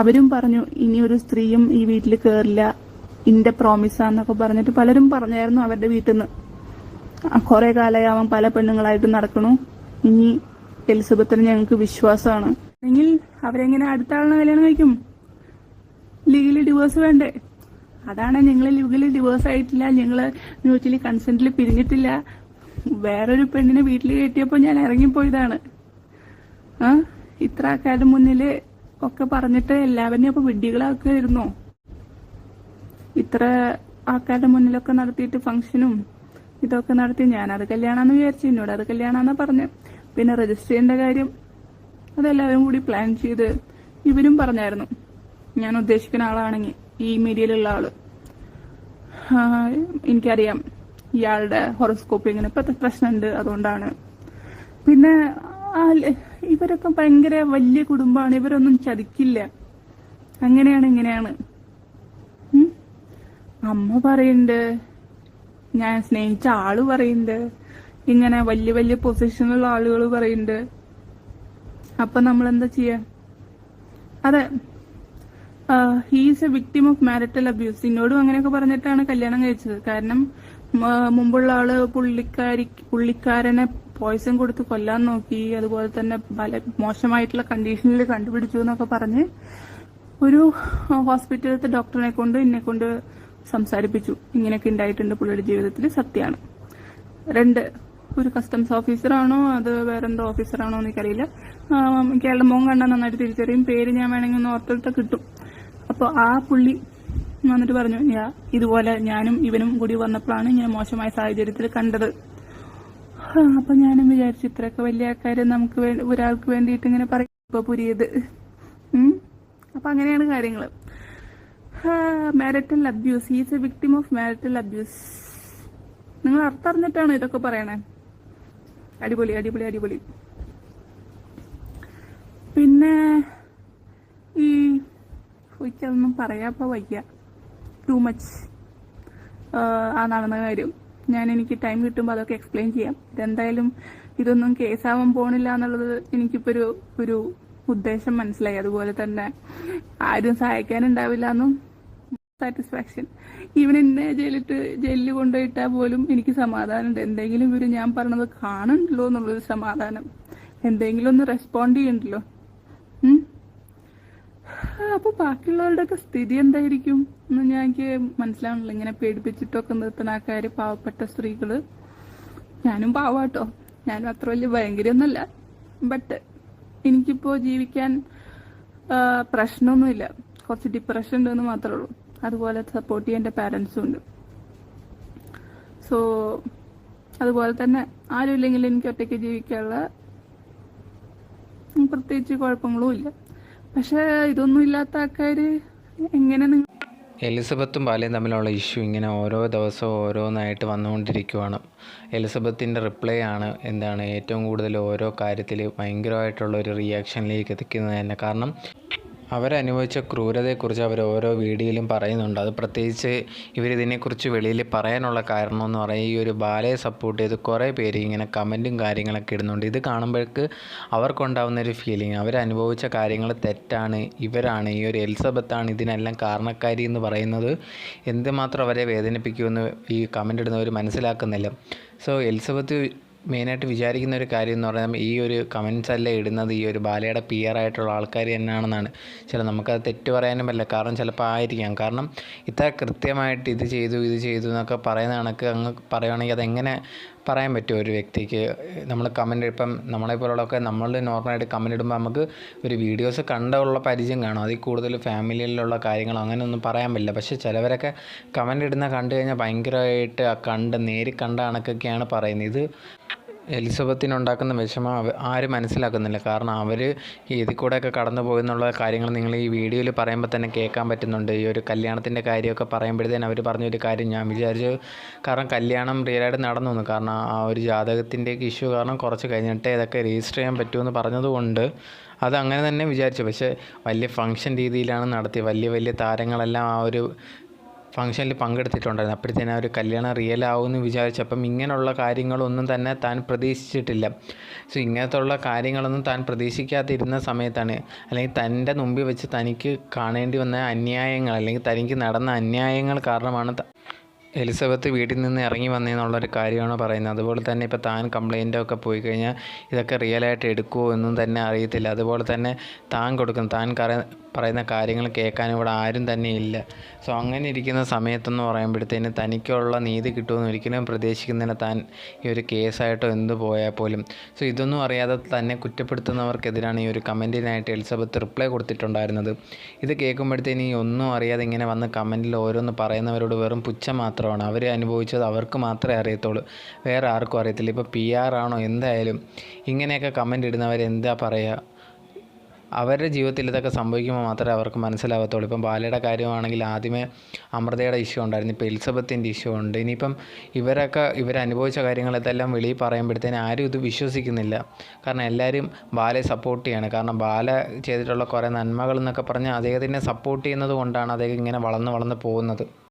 അവരും പറഞ്ഞു ഇനി ഒരു സ്ത്രീയും ഈ വീട്ടിൽ കയറില്ല ഇന്റെ പ്രോമിസാന്നൊക്കെ പറഞ്ഞിട്ട് പലരും പറഞ്ഞായിരുന്നു അവരുടെ വീട്ടിൽ നിന്ന് കുറെ കാലമായി അവൻ പല പെണ്ണുങ്ങളായിട്ട് നടക്കണു. ഇനി എലിസബത്തിന് ഞങ്ങൾക്ക് വിശ്വാസമാണ്. എങ്കിൽ അവരെങ്ങനെ അടുത്ത ആളിനെ കല്യാണം കഴിക്കും? ലീഗലി ഡിവോഴ്സ് വേണ്ടേ? അതാണ് ഞങ്ങൾ ലീഗലി ഡിവോഴ്സ് ആയിട്ടില്ല. ഞങ്ങൾ മ്യൂച്വലി കൺസെന്റിൽ പിരിഞ്ഞിട്ടില്ല. വേറൊരു പെണ്ണിനെ വീട്ടിൽ കയറ്റിയപ്പോൾ ഞാൻ ഇറങ്ങിപ്പോയതാണ്. ആ ഇത്ര ആൾക്കാരുടെ മുന്നിൽ ഒക്കെ പറഞ്ഞിട്ട് എല്ലാവരെയും അപ്പൊ വിഡ്ഢികളാക്കുമായിരുന്നോ ഇത്ര ആൾക്കാരുടെ മുന്നിലൊക്കെ നടത്തിയിട്ട് ഫംഗ്ഷനും ഇതൊക്കെ നടത്തി ഞാനത് കല്യാണമെന്ന് വിചാരിച്ചു എന്നോട് അത് കല്യാണമെന്നാ പറഞ്ഞു. പിന്നെ രജിസ്റ്റർ ചെയ്യേണ്ട കാര്യം അതെല്ലാവരും കൂടി പ്ലാൻ ചെയ്ത് ഇവരും പറഞ്ഞായിരുന്നു. ഞാൻ ഉദ്ദേശിക്കുന്ന ആളാണെങ്കിൽ ഈ മീഡിയയിലുള്ള ആൾ. എനിക്കറിയാം ഇയാളുടെ ഹൊറോസ്കോപ്പ് ഇങ്ങനെ ഇപ്പത്തെ പ്രശ്നമുണ്ട് അതുകൊണ്ടാണ്. പിന്നെ ഇവരൊക്കെ ഭയങ്കര വലിയ കുടുംബമാണ്. ഇവരൊന്നും ചതിക്കില്ല. അങ്ങനെയാണ് ഇങ്ങനെയാണ്. അമ്മ പറയുന്നുണ്ട് ഞാൻ സ്നേഹിച്ച ആൾ പറയുന്നുണ്ട് ഇങ്ങനെ വലിയ വലിയ പൊസിഷനുള്ള ആളുകൾ പറയുന്നുണ്ട് അപ്പൊ നമ്മൾ എന്താ ചെയ്യ? അതെ he's a victim of marital abuse എന്നോടും അങ്ങനെയൊക്കെ പറഞ്ഞിട്ടാണ് കല്യാണം കഴിച്ചത്. കാരണം മുമ്പുള്ള ആൾ പുള്ളിക്കാരി പുള്ളിക്കാരനെ പോയിസൺ കൊടുത്ത് കൊല്ലാൻ നോക്കി. അതുപോലെ തന്നെ പല മോശമായിട്ടുള്ള കണ്ടീഷനിൽ കണ്ടുപിടിച്ചു എന്നൊക്കെ പറഞ്ഞ് ഒരു ഹോസ്പിറ്റലിലത്തെ ഡോക്ടറിനെ കൊണ്ട് എന്നെ കൊണ്ട് സംസാരിപ്പിച്ചു. ഇങ്ങനെയൊക്കെ ഉണ്ടായിട്ടുണ്ട് പുള്ളിയുടെ ജീവിതത്തിൽ സത്യമാണ് രണ്ട് ഒരു കസ്റ്റംസ് ഓഫീസറാണോ അത് വേറെന്തോ ഓഫീസറാണോ എനിക്കറിയില്ല. കേരളം മോൻ കണ്ടാൽ നന്നായിട്ട് തിരിച്ചറിയും. പേര് ഞാൻ വേണമെങ്കിൽ ഒന്ന് ഓർത്തെടുത്ത കിട്ടും. അപ്പോൾ ആ പുള്ളി വന്നിട്ട് പറഞ്ഞു ഞാൻ ഇതുപോലെ ഞാനും ഇവനും കൂടി വന്നപ്പോഴാണ് ഇങ്ങനെ മോശമായ സാഹചര്യത്തിൽ കണ്ടത്. അപ്പൊ ഞാനും വിചാരിച്ചു ഇത്രയൊക്കെ വലിയ ആൾക്കാര് നമുക്ക് വേണ്ടി ഒരാൾക്ക് വേണ്ടിയിട്ട് ഇങ്ങനെ പറയും. ഇപ്പൊ പുരിയത്. അപ്പൊ അങ്ങനെയാണ് കാര്യങ്ങൾ marital abuse is a victim of marital abuse നിങ്ങൾ അർത്ഥം അറിഞ്ഞിട്ടാണോ ഇതൊക്കെ പറയണേ? അടിപൊളി അടിപൊളി അടിപൊളി. പിന്നെ ഈ എനിക്കതൊന്നും പറയാപ്പോ വയ്യ. ടു മച്ച് ആ നടന്ന കാര്യം. ഞാൻ എനിക്ക് ടൈം കിട്ടുമ്പോൾ അതൊക്കെ എക്സ്പ്ലെയിൻ ചെയ്യാം. ഇതെന്തായാലും ഇതൊന്നും കേസാവാൻ പോണില്ല എന്നുള്ളത് എനിക്കിപ്പോ ഒരു ഒരു ഉദ്ദേശം മനസ്സിലായി. അതുപോലെ തന്നെ ആരും സഹായിക്കാനുണ്ടാവില്ല എന്നും സാറ്റിസ്ഫാക്ഷൻ ഈവൻ എന്നെ ജയിലിട്ട് ജയിലിൽ കൊണ്ടുപോയിട്ടാൽ പോലും എനിക്ക് സമാധാനമുണ്ട്. എന്തെങ്കിലും ഇവർ ഞാൻ പറഞ്ഞത് കാണുന്നുണ്ടല്ലോ എന്നുള്ളൊരു സമാധാനം. എന്തെങ്കിലും ഒന്ന് റെസ്പോണ്ട് ചെയ്യണ്ടല്ലോ. അപ്പൊ ബാക്കിയുള്ളവരുടെയൊക്കെ സ്ഥിതി എന്തായിരിക്കും? എന്ന് ഞാൻ എനിക്ക് മനസ്സിലാവണില്ല ഇങ്ങനെ പേടിപ്പിച്ചിട്ടൊക്കെ നിർത്തുന്ന ആൾക്കാര് പാവപ്പെട്ട സ്ത്രീകൾ. ഞാനും പാവാട്ടോ. ഞാനും അത്ര വലിയ ഭയങ്കരൊന്നുമല്ല ബട്ട് എനിക്കിപ്പോ ജീവിക്കാൻ പ്രശ്നമൊന്നുമില്ല. കുറച്ച് ഡിപ്രഷൻ ഉണ്ടെന്ന് മാത്രമേ ഉള്ളൂ. അതുപോലെ സപ്പോർട്ട് ചെയ്യാൻ എന്റെ പാരൻസും ഉണ്ട്. സോ അതുപോലെ തന്നെ ആരും ഇല്ലെങ്കിൽ എനിക്ക് ഒറ്റയ്ക്ക് ജീവിക്കാനുള്ള പ്രത്യേകിച്ച് കുഴപ്പങ്ങളും ഇല്ല. പക്ഷെ ഇതൊന്നും ഇല്ലാത്ത ആൾക്കാര് എങ്ങനെ നിങ്ങൾ എലിസബത്തും ബാലയും തമ്മിലുള്ള ഇഷ്യൂ ഇങ്ങനെ ഓരോ ദിവസവും ഓരോന്നായിട്ട് വന്നുകൊണ്ടിരിക്കുവാണ്. എലിസബത്തിന്റെ റിപ്ലൈ ആണ് എന്താണ് ഏറ്റവും കൂടുതൽ ഓരോ കാര്യത്തിൽ ഭയങ്കരമായിട്ടുള്ള ഒരു റിയാക്ഷനിലേക്ക് എത്തിക്കുന്നത് തന്നെ. കാരണം അവരനുഭവിച്ച ക്രൂരതയെക്കുറിച്ച് അവർ ഓരോ വീഡിയോയിലും പറയുന്നുണ്ട്. അത് പ്രത്യേകിച്ച് ഇവരിതിനെക്കുറിച്ച് വെളിയിൽ പറയാനുള്ള കാരണം എന്ന് പറയുന്നത് ഈ ഒരു ബാലയെ സപ്പോർട്ട് ചെയ്ത് കുറേ പേര് ഇങ്ങനെ കമന്റും കാര്യങ്ങളൊക്കെ ഇടുന്നുണ്ട്. ഇത് കാണുമ്പോഴേക്ക് അവർക്കുണ്ടാവുന്ന ഒരു ഫീലിംഗ് അവരനുഭവിച്ച കാര്യങ്ങൾ തെറ്റാണ് ഇവരാണ് ഈ ഒരു എലിസബത്താണ് ഇതിനെല്ലാം കാരണക്കാരി എന്ന് പറയുന്നത്. എന്തുമാത്രം അവരെ വേദനിപ്പിക്കുമെന്ന് ഈ കമന്റ് ഇടുന്നവർ മനസ്സിലാക്കുന്നില്ല. സോ എലിസബത്ത് മെയിനായിട്ട് വിചാരിക്കുന്ന ഒരു കാര്യം എന്ന് പറഞ്ഞാൽ ഈ ഒരു കമൻസ് അല്ല ഇടുന്നത് ഈ ഒരു ബാലയുടെ പി ആർ ആയിട്ടുള്ള ആൾക്കാർ തന്നെയാണെന്നാണ്. ചില നമുക്കത് തെറ്റ് പറയാനും പറ്റില്ല. കാരണം ചിലപ്പോൾ ആയിരിക്കാം. കാരണം ഇത്ര കൃത്യമായിട്ട് ഇത് ചെയ്തു ഇത് ചെയ്തു എന്നൊക്കെ പറയുന്ന കണക്ക് അങ്ങ് പറയുകയാണെങ്കിൽ അതെങ്ങനെ പറയാൻ പറ്റും ഒരു വ്യക്തിക്ക്? നമ്മൾ കമന്റ് ഇപ്പം നമ്മളെ പോലുള്ളതൊക്കെ നമ്മൾ നോർമലായിട്ട് കമന്റ് ഇടുമ്പോൾ നമുക്ക് ഒരു വീഡിയോസ് കണ്ടുള്ള പരിചയം കാണും. അതിൽ കൂടുതൽ ഫാമിലിയിലുള്ള കാര്യങ്ങൾ അങ്ങനെയൊന്നും പറയാൻ പറ്റില്ല. പക്ഷേ ചിലവരൊക്കെ കമന്റ് ഇടുന്ന കണ്ടു കഴിഞ്ഞാൽ ഭയങ്കരമായിട്ട് കണ്ട് നേരി കണ്ട കണക്കൊക്കെയാണ് പറയുന്നത്. ഇത് എലിസബത്തിനുണ്ടാക്കുന്ന വിഷമം ആരും മനസ്സിലാക്കുന്നില്ല. കാരണം അവർ ഇതിൽ കൂടെയൊക്കെ കടന്നു പോകുന്നുള്ള കാര്യങ്ങൾ നിങ്ങൾ ഈ വീഡിയോയിൽ പറയുമ്പോൾ തന്നെ കേൾക്കാൻ പറ്റുന്നുണ്ട്. ഈ ഒരു കല്യാണത്തിന്റെ കാര്യമൊക്കെ പറയുമ്പോഴത്തേനും അവർ പറഞ്ഞൊരു കാര്യം ഞാൻ വിചാരിച്ചു. കാരണം കല്യാണം റിയലായിട്ട് നടന്നു വന്നു കാരണം ആ ഒരു ജാതകത്തിന്റെയൊക്കെ ഇഷ്യൂ കാരണം കുറച്ച് കഴിഞ്ഞിട്ട് ഇതൊക്കെ രജിസ്റ്റർ ചെയ്യാൻ പറ്റുമെന്ന് പറഞ്ഞതുകൊണ്ട് അത് അങ്ങനെ തന്നെ വിചാരിച്ചു. പക്ഷേ വലിയ ഫങ്ഷൻ രീതിയിലാണ് നടത്തിയത്. വലിയ വലിയ താരങ്ങളെല്ലാം ആ ഒരു ഫംഗ്ഷനിൽ പങ്കെടുത്തിട്ടുണ്ടായിരുന്നു. അപ്പോഴത്തേനും ആ ഒരു കല്യാണം റിയൽ ആവുമെന്ന് വിചാരിച്ചപ്പം ഇങ്ങനെയുള്ള കാര്യങ്ങളൊന്നും തന്നെ താൻ പ്രതീക്ഷിച്ചിട്ടില്ല. സോ ഇങ്ങനത്തുള്ള കാര്യങ്ങളൊന്നും താൻ പ്രതീക്ഷിക്കാതിരുന്ന സമയത്താണ് അല്ലെങ്കിൽ തന്റെ മുമ്പിൽ വെച്ച് തനിക്ക് കാണേണ്ടി വന്ന അന്യായങ്ങൾ അല്ലെങ്കിൽ തനിക്ക് നടന്ന അന്യായങ്ങൾ കാരണമാണ് എലിസബത്ത് വീട്ടിൽ നിന്ന് ഇറങ്ങി വന്നതെന്നുള്ളൊരു കാര്യമാണ് പറയുന്നത്. അതുപോലെ തന്നെ ഇപ്പോൾ താൻ കംപ്ലയിന്റൊക്കെ പോയി കഴിഞ്ഞാൽ ഇതൊക്കെ റിയലായിട്ട് എടുക്കുമോ എന്നും തന്നെ അറിയത്തില്ല. അതുപോലെ തന്നെ താൻ കൊടുക്കുന്ന താൻ പറയുന്ന കാര്യങ്ങൾ കേൾക്കാൻ ഇവിടെ ആരും തന്നെ ഇല്ല. സോ അങ്ങനെ ഇരിക്കുന്ന സമയത്തെന്ന് പറയുമ്പോഴത്തേന് തനിക്കുള്ള നീതി കിട്ടുമെന്ന് ഒരിക്കലും പ്രതീക്ഷിക്കുന്നില്ല താൻ ഈ ഒരു കേസായിട്ടോ എന്ത് പോയാൽ പോലും. സോ ഇതൊന്നും അറിയാതെ തന്നെ കുറ്റപ്പെടുത്തുന്നവർക്കെതിരാണ് ഈ ഒരു കമന്റിനായിട്ട് എലിസബത്ത് റിപ്ലൈ കൊടുത്തിട്ടുണ്ടായിരുന്നത്. ഇത് കേൾക്കുമ്പോഴത്തേന് ഈ ഒന്നും അറിയാതെ ഇങ്ങനെ വന്ന് കമന്റിൽ ഓരോന്ന് പറയുന്നവരോട് വെറും പുച്ഛം മാത്രമാണ്. അവർ അനുഭവിച്ചത് അവർക്ക് മാത്രമേ അറിയത്തുള്ളൂ. വേറെ ആർക്കും അറിയത്തില്ല. ഇപ്പോൾ പി ആർ ആണോ? എന്തായാലും ഇങ്ങനെയൊക്കെ കമന്റ് ഇടുന്നവർ എന്താ പറയുക അവരുടെ ജീവിതത്തിൽ ഇതൊക്കെ സംഭവിക്കുമ്പോൾ മാത്രമേ അവർക്ക് മനസ്സിലാവത്തുള്ളൂ. ഇപ്പം ബാലയുടെ കാര്യമാണെങ്കിൽ ആദ്യമേ അമൃതയുടെ ഇഷ്യൂ ഉണ്ടായിരുന്നു. ഇപ്പോൾ എലിസബത്തിന്റെ ഇഷ്യൂ ഉണ്ട്. ഇനിയിപ്പം ഇവരൊക്കെ ഇവരനുഭവിച്ച കാര്യങ്ങളെല്ലാം വെളിയിൽ പറയുമ്പോഴത്തേന് ആരും ഇത് വിശ്വസിക്കുന്നില്ല. കാരണം എല്ലാവരും ബാലയെ സപ്പോർട്ട് ചെയ്യാണ്. കാരണം ബാല ചെയ്തിട്ടുള്ള കുറേ നന്മകൾ എന്നൊക്കെ പറഞ്ഞ് അദ്ദേഹത്തിനെ സപ്പോർട്ട് ചെയ്യുന്നത് കൊണ്ടാണ് അദ്ദേഹം ഇങ്ങനെ വളർന്ന് വളർന്ന് പോകുന്നത്.